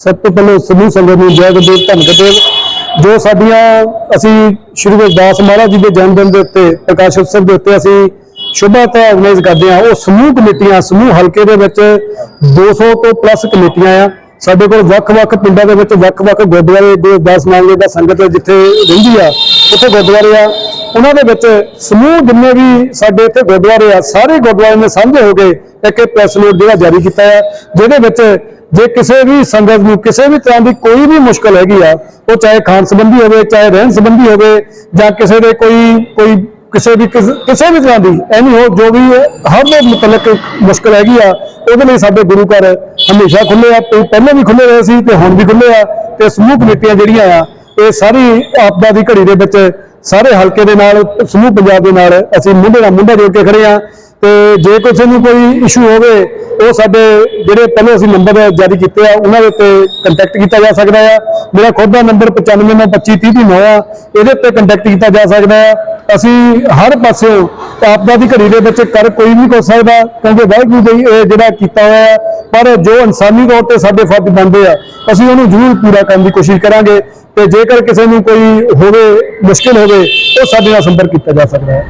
ਸਭ ਤੋਂ ਪਹਿਲਾਂ ਸਮੂਹ ਸੰਗਤ ਨੂੰ ਜੈ ਗੁਰਦੇਵ, ਧੰਨ ਗੁਰਦੇਵ। ਜੋ ਸਾਡੀਆਂ, ਅਸੀਂ ਸ਼੍ਰੀ ਗੁਰਦਾਸ ਮਹਾਰਾਜ ਜੀ ਦੇ ਜਨਮ ਦਿਨ ਦੇ ਉੱਤੇ, ਪ੍ਰਕਾਸ਼ ਉਤਸਵ ਦੇ ਉੱਤੇ ਅਸੀਂ ਸ਼ੁਭਾਤਾ ਆਰਗੇਨਾਈਜ਼ ਕਰਦੇ ਹਾਂ, ਉਹ ਸਮੂਹ ਕਮੇਟੀਆਂ, ਸਮੂਹ ਹਲਕੇ ਦੇ ਵਿੱਚ 200 ਤੋਂ ਪਲੱਸ ਕਮੇਟੀਆਂ ਆ। ਸਾਡੇ ਕੋਲ ਵੱਖ-ਵੱਖ ਪਿੰਡਾਂ ਦੇ ਵਿੱਚ ਵੱਖ-ਵੱਖ ਗੁਰਦੁਆਰੇ ਗੁਰਦਾਸ ਮਾਨਲੇ ਦਾ ਸੰਗਤ ਜਿੱਥੇ ਰਹਿੰਦੀ ਆ, ਉੱਥੇ ਗੁਰਦੁਆਰੇ ਆ। ਉਹਨਾਂ ਦੇ ਵਿੱਚ ਸਮੂਹ ਜਿੰਨੇ ਵੀ ਸਾਡੇ ਇੱਥੇ ਗੁਰਦੁਆਰੇ ਆ, ਸਾਰੇ ਗੁਰਦੁਆਰੇ ਨੇ ਸਾਂਝੇ ਹੋ ਕੇ ਇੱਕ ਪ੍ਰੈਸ ਨੋਟ ਜਿਹੜਾ ਜਾਰੀ ਕੀਤਾ ਹੈ ਜਿਹਦੇ ਵਿੱਚ ਜੇ ਕਿਸੇ ਵੀ ਸੰਗਤ ਨੂੰ ਕਿਸੇ ਵੀ ਤਰ੍ਹਾਂ ਦੀ ਕੋਈ ਵੀ ਮੁਸ਼ਕਲ ਹੈਗੀ ਆ, ਉਹ ਚਾਹੇ ਖਾਣ ਸੰਬੰਧੀ ਹੋਵੇ, ਚਾਹੇ ਰਹਿਣ ਸੰਬੰਧੀ ਹੋਵੇ, ਜਾਂ ਕਿਸੇ ਦੇ ਕੋਈ ਕੋਈ ਕਿਸੇ ਵੀ ਕਿਸ- ਕਿਸੇ ਵੀ ਤਰ੍ਹਾਂ ਦੀ ਐਨੀ ਹੋ, ਜੋ ਵੀ ਹਰ ਦੇ ਮੁਤਲਕ ਮੁਸ਼ਕਲ ਹੈਗੀ ਆ, ਉਹਦੇ ਲਈ ਸਾਡੇ ਗੁਰੂ ਘਰ ਹਮੇਸ਼ਾ ਖੁੱਲੇ ਆ ਪਹਿਲਾਂ ਵੀ ਖੁੱਲੇ ਰਹੇ ਸੀ, ਤੇ ਹੁਣ ਵੀ ਖੁੱਲੇ ਆ, ਤੇ ਸਮੂਹ ਕਮੇਟੀਆਂ ਜਿਹੜੀਆਂ ਆ ਇਹ ਸਾਰੀ ਆਪਦਾ ਦੀ ਘੜੀ ਦੇ ਵਿੱਚ ਸਾਰੇ ਹਲਕੇ ਦੇ ਨਾਲ, ਸਮੂਹ ਪੰਜਾਬ ਦੇ ਨਾਲ ਅਸੀਂ ਮੁੰਡੇ ਨਾਲ ਮੁੰਡਾ ਜੋੜ ਕੇ ਖੜੇ ਆ ਤੇ ਜੇ ਕਿਸੇ ਨੂੰ ਕੋਈ ਇਸ਼ੂ ਹੋਵੇ, ਉਹ ਸਾਡੇ ਜਿਹੜੇ ਪਹਿਲਾਂ ਅਸੀਂ ਨੰਬਰ ਜਾਰੀ ਕੀਤੇ ਆ, ਉਹਨਾਂ ਦੇ ਉੱਤੇ ਕੰਟੈਕਟ ਕੀਤਾ ਜਾ ਸਕਦਾ ਆ। ਮੇਰਾ ਖੁਦ ਦਾ ਨੰਬਰ 95925309 ਆ, ਇਹਦੇ ਉੱਤੇ ਕੰਟੈਕਟ ਕੀਤਾ ਜਾ ਸਕਦਾ ਆ। ਅਸੀਂ ਹਰ ਪਾਸਿਓਂ ਆਪਦਾ ਦੀ ਘੜੀ ਦੇ ਵਿੱਚ ਕਰ ਕੋਈ ਨਹੀਂ ਕਰ ਸਕਦਾ, ਕਿਉਂਕਿ ਵਾਹਿਗੁਰੂ ਜੀ ਇਹ ਜਿਹੜਾ ਕੀਤਾ ਹੋਇਆ ਪਰ ਜੋ ਇਨਸਾਨੀ ਤੌਰ ਤੇ ਸਾਡੇ ਫਰਜ਼ ਬਣਦੇ ਆ, ਅਸੀਂ ਉਹਨੂੰ ਜ਼ਰੂਰ ਪੂਰਾ ਕਰਨ ਦੀ ਕੋਸ਼ਿਸ਼ ਕਰਾਂਗੇ ਤੇ ਜੇਕਰ ਕਿਸੇ ਨੂੰ ਕੋਈ ਹੋਵੇ, ਮੁਸ਼ਕਿਲ ਹੋਵੇ, ਉਹ ਸਾਡੇ ਨਾਲ ਸੰਪਰਕ ਕੀਤਾ ਜਾ ਸਕਦਾ ਹੈ।